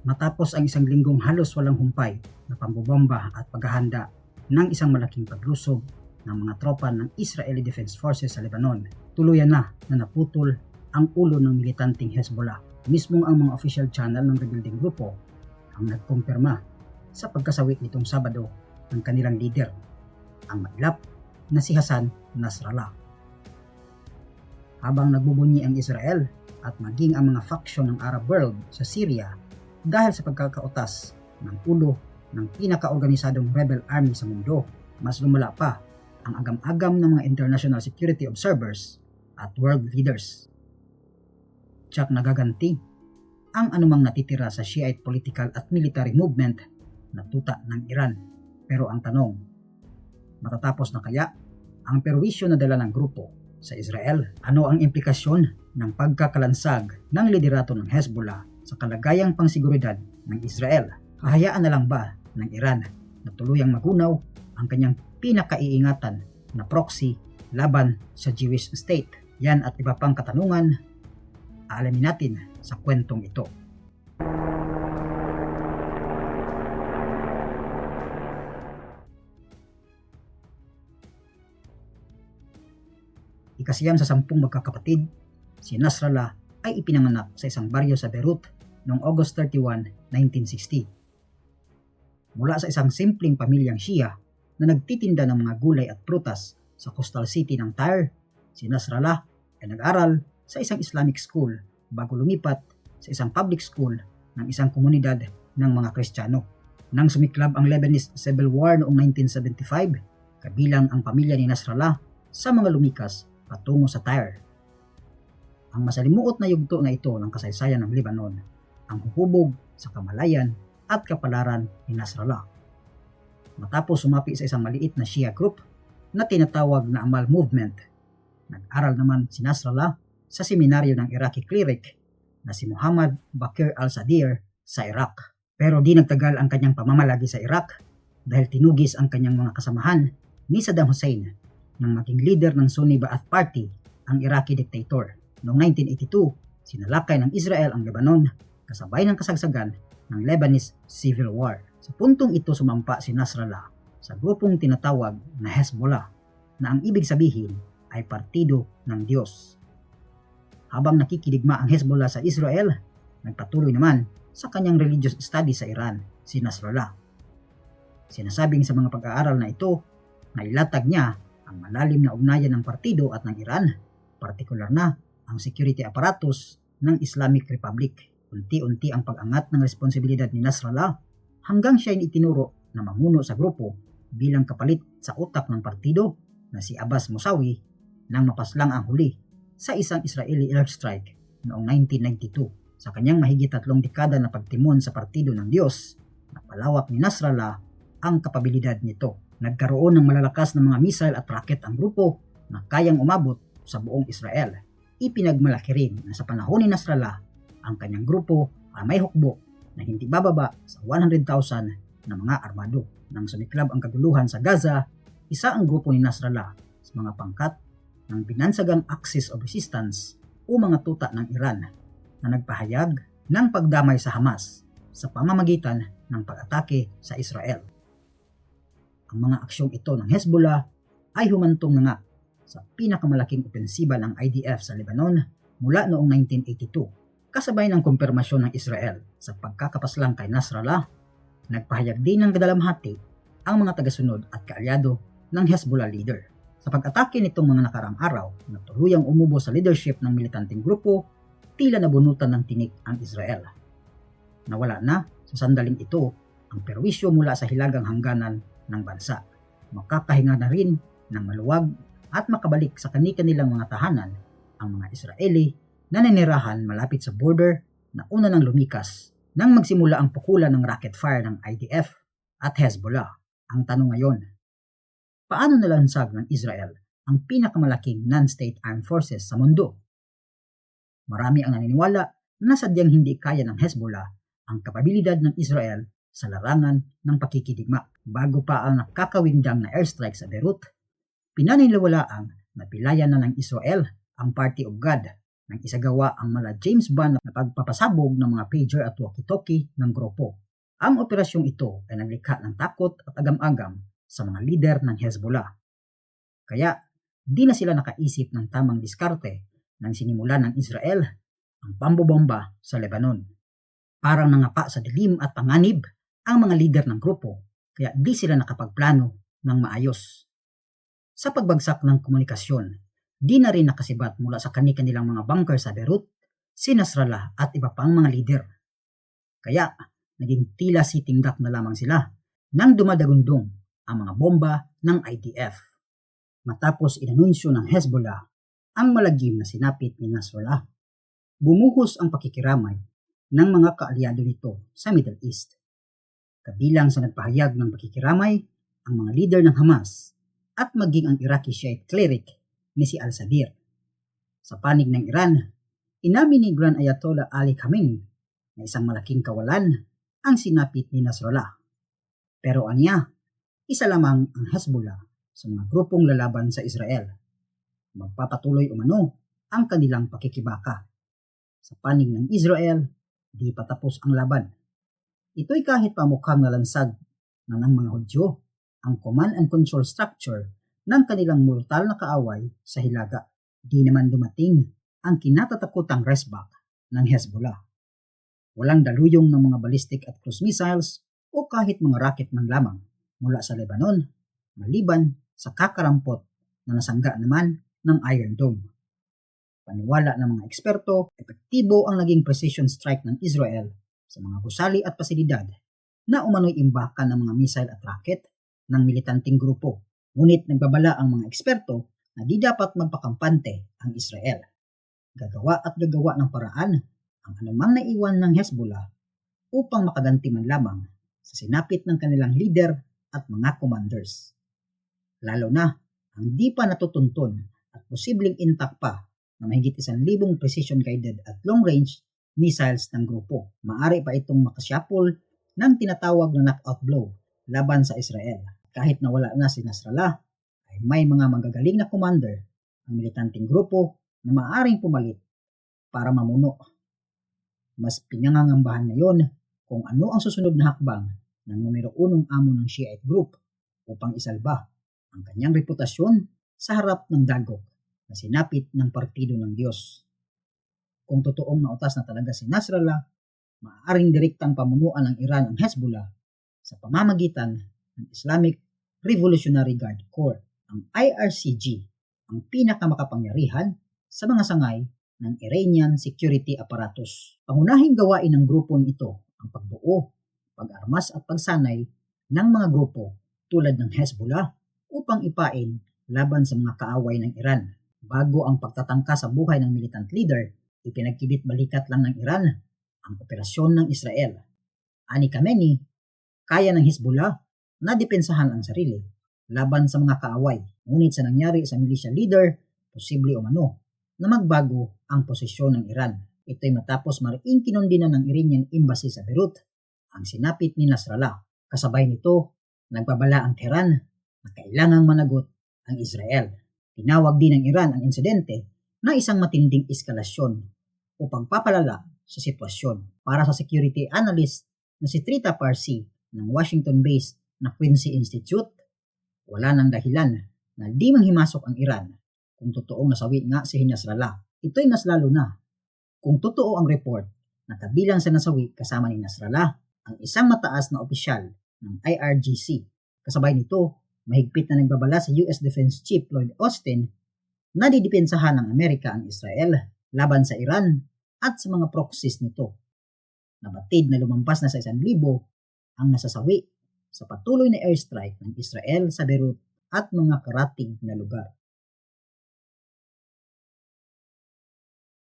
Matapos ang isang linggong halos walang humpay na pambobomba at paghahanda ng isang malaking paglusob ng mga tropa ng Israeli Defense Forces sa Lebanon, tuluyan na na naputol ang ulo ng militanteng Hezbollah. Mismong ang mga official channel ng rebuilding grupo ang nagkumpirma sa pagkasawit nitong Sabado ng kanilang leader, ang mailap na si Hassan Nasrallah. Habang nagbubunyi ang Israel at maging ang mga faksyon ng Arab world sa Syria dahil sa pagkakautas ng ulo ng pinakaorganisadong rebel army sa mundo, mas lumala pa ang agam-agam ng mga international security observers at world leaders. Tsak nagaganti ang anumang natitira sa Shiite political at military movement na tuta ng Iran. Pero ang tanong, matatapos na kaya ang perwisyo na dala ng grupo sa Israel? Ano ang implikasyon ng pagkakalansag ng liderato ng Hezbollah sa kalagayang pangseguridad ng Israel? Hahayaan na lang ba ng Iran na tuluyang magunaw ang kanyang pinakaiingatan na proxy laban sa Jewish state? Yan at iba pang katanungan, aalamin natin sa kwentong ito. Ikasiyam sa sampung magkakapatid, si Nasrallah ay ipinanganak sa isang baryo sa Beirut noong August 31, 1960. Mula sa isang simpleng pamilyang Shia na nagtitinda ng mga gulay at prutas sa coastal city ng Tyre, si Nasrallah ay nag-aral sa isang Islamic school bago lumipat sa isang public school ng isang komunidad ng mga Kristiyano. Nang sumiklab ang Lebanese Civil War noong 1975, kabilang ang pamilya ni Nasrallah sa mga lumikas patungo sa Tyre. Ang masalimuot na yugto na ito ng kasaysayan ng Lebanon, ang huhubog sa kamalayan at kapalaran ni Nasrallah. Matapos sumapi sa isang maliit na Shia group na tinatawag na Amal Movement, nag-aral naman si Nasrallah sa seminaryo ng Iraqi cleric na si Muhammad Bakir al-Sadir sa Iraq. Pero di nagtagal ang kanyang pamamalagi sa Iraq dahil tinugis ang kanyang mga kasamahan ni Saddam Hussein nang maging leader ng Sunni Ba'ath Party, ang Iraqi dictator. Noong 1982, sinalakay ng Israel ang Lebanon kasabay ng kasagsagan ng Lebanese Civil War. Sa puntong ito sumampa si Nasrallah sa grupong tinatawag na Hezbollah na ang ibig sabihin ay partido ng Diyos. Habang nakikidigma ang Hezbollah sa Israel, nagpatuloy naman sa kanyang religious studies sa Iran si Nasrallah. Sinasabing sa mga pag-aaral na ito na ilatag niya ang malalim na ugnayan ng partido at ng Iran, partikular na ang security apparatus ng Islamic Republic. Unti-unti ang pag-angat ng responsibilidad ni Nasrallah hanggang siya itinuro na mamuno sa grupo bilang kapalit sa utak ng partido na si Abbas Musawi nang mapaslang ang huli sa isang Israeli airstrike noong 1992. Sa kanyang mahigit tatlong dekada na pagtimon sa partido ng Diyos, napalawak ni Nasrallah ang kapabilidad nito. Nagkaroon ng malalakas na mga missile at rocket ang grupo na kayang umabot sa buong Israel. Ipinagmalaki rin na sa panahon ni Nasrallah, ang kanyang grupo ay may hukbo na hindi bababa sa 100,000 na mga armado. Nang sumiklab ang kaguluhan sa Gaza, isa ang grupo ni Nasrallah sa mga pangkat ng binansagang Axis of Resistance o mga tuta ng Iran na nagpahayag ng pagdamay sa Hamas sa pamamagitan ng pag-atake sa Israel. Ang mga aksyong ito ng Hezbollah ay humantong na nga sa pinakamalaking opensiba ng IDF sa Lebanon mula noong 1982 kasabay ng kumpirmasyon ng Israel sa pagkakapaslang kay Nasrallah, nagpahayag din ng kadalamhati ang mga tagasunod at kaalyado ng Hezbollah leader. Sa pag-atake nitong mga nakarang araw na tuluyang umubo sa leadership ng militanteng grupo, tila nabunutan ng tinik ang Israel. Nawala na sa sandaling ito ang perwisyo mula sa hilagang hangganan ng bansa. Makakahinga na rin ng maluwag at makabalik sa kani-kanilang mga tahanan ang mga Israeli na nanirahan malapit sa border na una nang lumikas nang magsimula ang pukulan ng rocket fire ng IDF at Hezbollah. Ang tanong ngayon, paano nalansag ng Israel ang pinakamalaking non-state armed forces sa mundo? Marami ang naniniwala na sadyang hindi kaya ng Hezbollah ang kapabilidad ng Israel sa larangan ng pakikidigma. Bago pa ang nakakawindang na airstrike sa Beirut, pinaniniwalaang napilayan na ng Israel ang Party of God nang isagawa ang mala James Bond na pagpapasabog ng mga pager at walkie-talkie ng grupo. Ang operasyong ito ay naglikha ng takot at agam-agam sa mga lider ng Hezbollah. Kaya di na sila nakaisip ng tamang diskarte nang sinimulan ng Israel ang pambobomba sa Lebanon. Parang nangapa sa dilim at panganib ang mga lider ng grupo kaya di sila nakapagplano ng maayos. Sa pagbagsak ng komunikasyon, di na rin nakasibat mula sa kani-kanilang mga bunker sa Beirut, si Nasrallah at iba pang mga lider. Kaya naging tila sitinggak na lamang sila nang dumadagundong ang mga bomba ng IDF. Matapos inanunsyo ng Hezbollah ang malagim na sinapit ni Nasrallah, bumuhos ang pakikiramay ng mga kaalyado nito sa Middle East. Kabilang sa nagpahayag ng pakikiramay ang mga leader ng Hamas at maging ang Iraqi Shiite cleric ni si Al-Sadir. Sa panig ng Iran, inamin ni Grand Ayatollah Ali Khamenei na isang malaking kawalan ang sinapit ni Nasrallah. Pero anya, isa lamang ang Hezbollah sa mga grupong lalaban sa Israel. Magpapatuloy umano ang kanilang pakikibaka. Sa panig ng Israel, di pa tapos ang laban. Ito'y kahit pamukhang nalansag na ng mga Hudyo ang command and control structure ng kanilang mortal na kaaway sa Hilaga. Di naman dumating ang kinatatakutang resback ng Hezbollah. Walang daluyong ng mga ballistic at cruise missiles o kahit mga rocket man lamang mula sa Lebanon, maliban sa kakarampot na nasangga naman ng Iron Dome. Paniwala ng mga eksperto, epektibo ang naging precision strike ng Israel sa mga gusali at pasilidad na umano'y imbakan ng mga missile at rocket ng militanting grupo. Ngunit nagbabala ang mga eksperto na di dapat magpakampante ang Israel. Gagawa at gagawa ng paraan ang anumang naiwan ng Hezbollah upang makaganti man lamang sa sinapit ng kanilang leader at mga commanders. Lalo na ang di pa natutuntun at posibleng intact pa na mahigit isang libong precision-guided at long-range missiles ng grupo. Maari pa itong makasyapol ng tinatawag na knockout blow laban sa Israel. Kahit nawala na si Nasrallah, ay may mga magagaling na commander ang militanting grupo na maaring pumalit para mamuno. Mas pinangangambahan ngayon kung ano ang susunod na hakbang ng numero unong amo ng Shiite group upang isalba ang kanyang reputasyon sa harap ng dagok na sinapit ng partido ng Diyos. Kung totoong nautas na talaga si Nasrallah, maaaring direktang pamunuan ng Iran ang Hezbollah sa pamamagitan ng Islamic Revolutionary Guard Corps, ang IRCG, ang pinakamakapangyarihan sa mga sangay ng Iranian security apparatus. Pangunahing gawain ng grupong ito ang pagbuo, pag-armas at pagsanay ng mga grupo tulad ng Hezbollah upang ipain laban sa mga kaaway ng Iran. Bago ang pagtatangka sa buhay ng militant leader, ipinagkibit balikat lang ng Iran ang operasyon ng Israel. Ani Khamenei, kaya ng Hezbollah na depensahan ang sarili laban sa mga kaaway. Ngunit sa nangyari sa militia leader, posible umano na magbago ang posisyon ng Iran. Ito'y matapos mariing kinundina ng Iranian Embassy sa Beirut ang sinapit ni Nasrallah. Kasabay nito, nagbabala ang Tehran na kailangang managot ang Israel. Tinawag din ng Iran ang insidente na isang matinding eskalasyon o pagpapalala sa sitwasyon. Para sa security analyst na si Trita Parsi ng Washington-based na Quincy Institute, wala nang dahilan na di manghimasok ang Iran kung totoong nasawi nga si Nasrallah. Ito'y mas lalo na kung totoo ang report na kabilang sa nasawi kasama ni Nasrallah ang isang mataas na opisyal ng IRGC. Kasabay nito, mahigpit na nagbabala sa US Defense Chief Lloyd Austin na didepensahan ng Amerika ang Israel laban sa Iran at sa mga proxies nito. Nabatid na lumampas na sa isang libo ang nasasawi sa patuloy na airstrike ng Israel sa Beirut at mga karating na lugar.